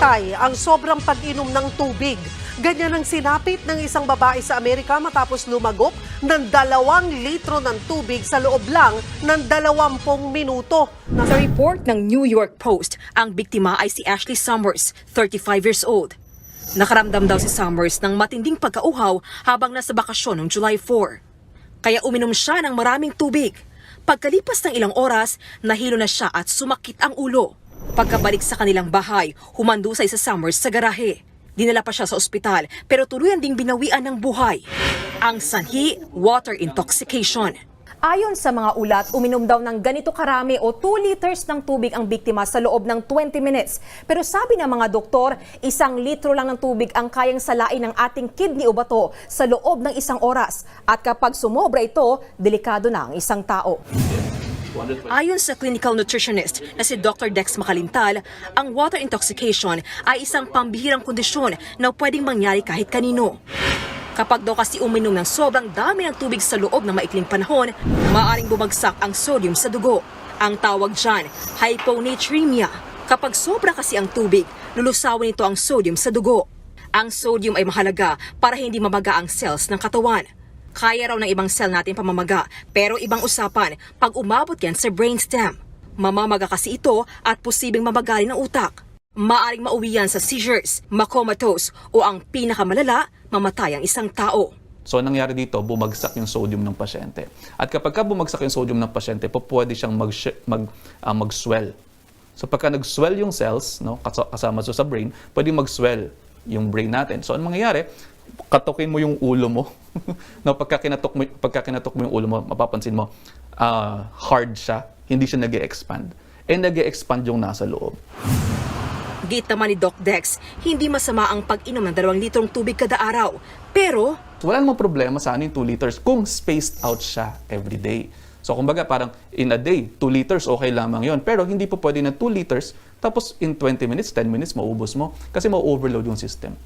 mamatay ang sobrang pag-inom ng tubig. Ganyan ang sinapit ng isang babae sa Amerika matapos lumagok ng dalawang litro ng tubig sa loob lang ng dalawampung minuto. Sa report ng New York Post, ang biktima ay si Ashley Summers, 35 years old. Nakaramdam daw si Summers ng matinding pagkauhaw habang nasa bakasyon noong July 4. Kaya uminom siya ng maraming tubig. Pagkalipas ng ilang oras, nahilo na siya at sumakit ang ulo. Pagkabalik sa kanilang bahay, humandusay sa Summers sa garahe. Dinala pa siya sa ospital pero tuluyan ding binawian ng buhay. Ang sanhi, water intoxication. Ayon sa mga ulat, uminom daw ng ganito karami o 2 liters ng tubig ang biktima sa loob ng 20 minutes. Pero sabi ng mga doktor, isang litro lang ng tubig ang kayang salain ng ating kidney o bato sa loob ng isang oras. At kapag sumobra ito, delikado na ang isang tao. Ayon sa clinical nutritionist na si Dr. Dex Makalintal, ang water intoxication ay isang pambihirang kondisyon na pwedeng mangyari kahit kanino. Kapag daw kasi uminom ng sobrang dami ng tubig sa loob ng maikling panahon, maaaring bumagsak ang sodium sa dugo. Ang tawag dyan, hyponatremia. Kapag sobra kasi ang tubig, lulusawin ito ang sodium sa dugo. Ang sodium ay mahalaga para hindi mamaga ang cells ng katawan. Kaya raw ng ibang cell natin pamamaga, pero ibang usapan pag umabot yan sa brainstem. Mamamaga kasi ito at posibleng mamagali ng utak. Maaring mauwi yan sa seizures, makomatose o ang pinakamalala, mamatay ang isang tao. So, ang nangyari dito, bumagsak yung sodium ng pasyente. At kapag ka bumagsak yung sodium ng pasyente, po pwede siyang mag, mag, ah, mag-swell. So, pagka nag-swell yung cells, no, kas- kasama sa brain, pwede mag-swell yung brain natin. So, ang mangyayari, katukin mo yung ulo mo. no, pagka kinatok mo, pagka kinatok mo yung ulo mo, mapapansin mo, ah, hard siya, hindi siya nag expand Eh, nag expand yung nasa loob. Git naman ni Doc Dex, hindi masama ang pag-inom ng dalawang litrong tubig kada araw. Pero wala namang problema sa anin 2 liters kung spaced out siya every day. So, kumbaga parang in a day, 2 liters, okay lamang yon Pero hindi po pwede na 2 liters, tapos in 20 minutes, 10 minutes, maubos mo kasi ma-overload yung system.